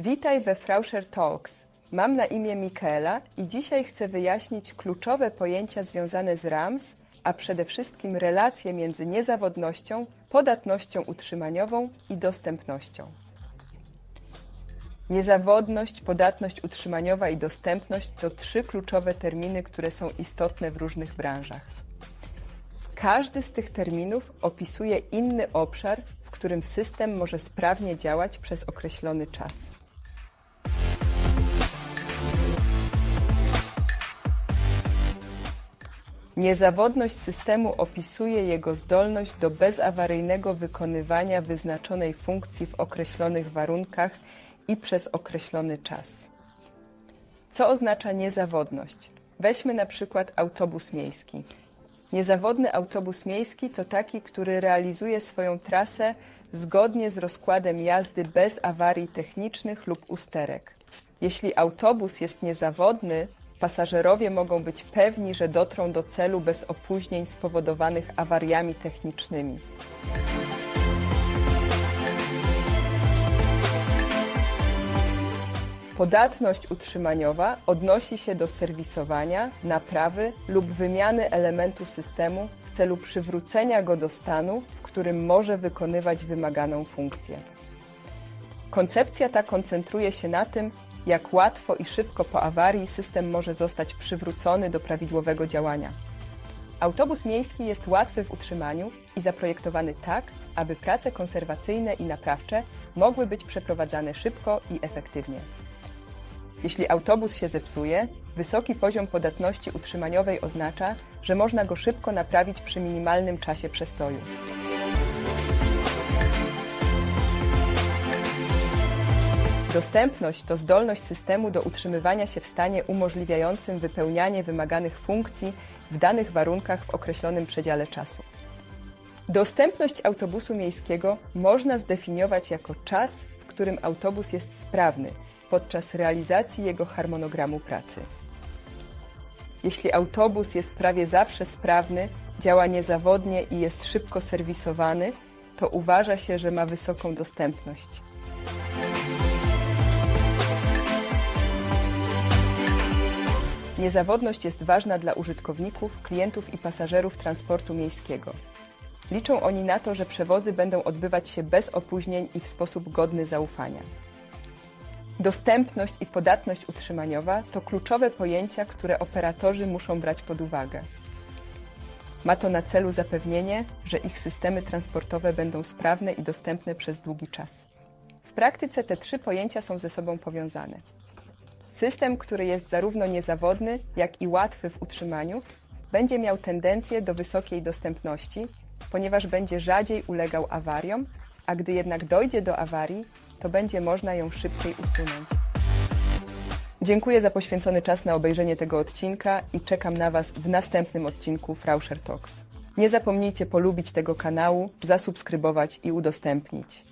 Witaj we Frauscher Talks. Mam na imię Mikaela i dzisiaj chcę wyjaśnić kluczowe pojęcia związane z RAMS, a przede wszystkim relacje między niezawodnością, podatnością utrzymaniową i dostępnością. Niezawodność, podatność utrzymaniowa i dostępność to trzy kluczowe terminy, które są istotne w różnych branżach. Każdy z tych terminów opisuje inny obszar, w którym system może sprawnie działać przez określony czas. Niezawodność systemu opisuje jego zdolność do bezawaryjnego wykonywania wyznaczonej funkcji w określonych warunkach i przez określony czas. Co oznacza niezawodność? Weźmy na przykład autobus miejski. Niezawodny autobus miejski to taki, który realizuje swoją trasę zgodnie z rozkładem jazdy bez awarii technicznych lub usterek. Jeśli autobus jest niezawodny, pasażerowie mogą być pewni, że dotrą do celu bez opóźnień spowodowanych awariami technicznymi. Podatność utrzymaniowa odnosi się do serwisowania, naprawy lub wymiany elementu systemu w celu przywrócenia go do stanu, w którym może wykonywać wymaganą funkcję. Koncepcja ta koncentruje się na tym, jak łatwo i szybko po awarii system może zostać przywrócony do prawidłowego działania. Autobus miejski jest łatwy w utrzymaniu i zaprojektowany tak, aby prace konserwacyjne i naprawcze mogły być przeprowadzane szybko i efektywnie. Jeśli autobus się zepsuje, wysoki poziom podatności utrzymaniowej oznacza, że można go szybko naprawić przy minimalnym czasie przestoju. Dostępność to zdolność systemu do utrzymywania się w stanie umożliwiającym wypełnianie wymaganych funkcji w danych warunkach w określonym przedziale czasu. Dostępność autobusu miejskiego można zdefiniować jako czas, w którym autobus jest sprawny podczas realizacji jego harmonogramu pracy. Jeśli autobus jest prawie zawsze sprawny, działa niezawodnie i jest szybko serwisowany, to uważa się, że ma wysoką dostępność. Niezawodność jest ważna dla użytkowników, klientów i pasażerów transportu miejskiego. Liczą oni na to, że przewozy będą odbywać się bez opóźnień i w sposób godny zaufania. Dostępność i podatność utrzymaniowa to kluczowe pojęcia, które operatorzy muszą brać pod uwagę. Ma to na celu zapewnienie, że ich systemy transportowe będą sprawne i dostępne przez długi czas. W praktyce te trzy pojęcia są ze sobą powiązane. System, który jest zarówno niezawodny, jak i łatwy w utrzymaniu, będzie miał tendencję do wysokiej dostępności, ponieważ będzie rzadziej ulegał awariom, a gdy jednak dojdzie do awarii, to będzie można ją szybciej usunąć. Dziękuję za poświęcony czas na obejrzenie tego odcinka i czekam na Was w następnym odcinku Frauscher Talks. Nie zapomnijcie polubić tego kanału, zasubskrybować i udostępnić.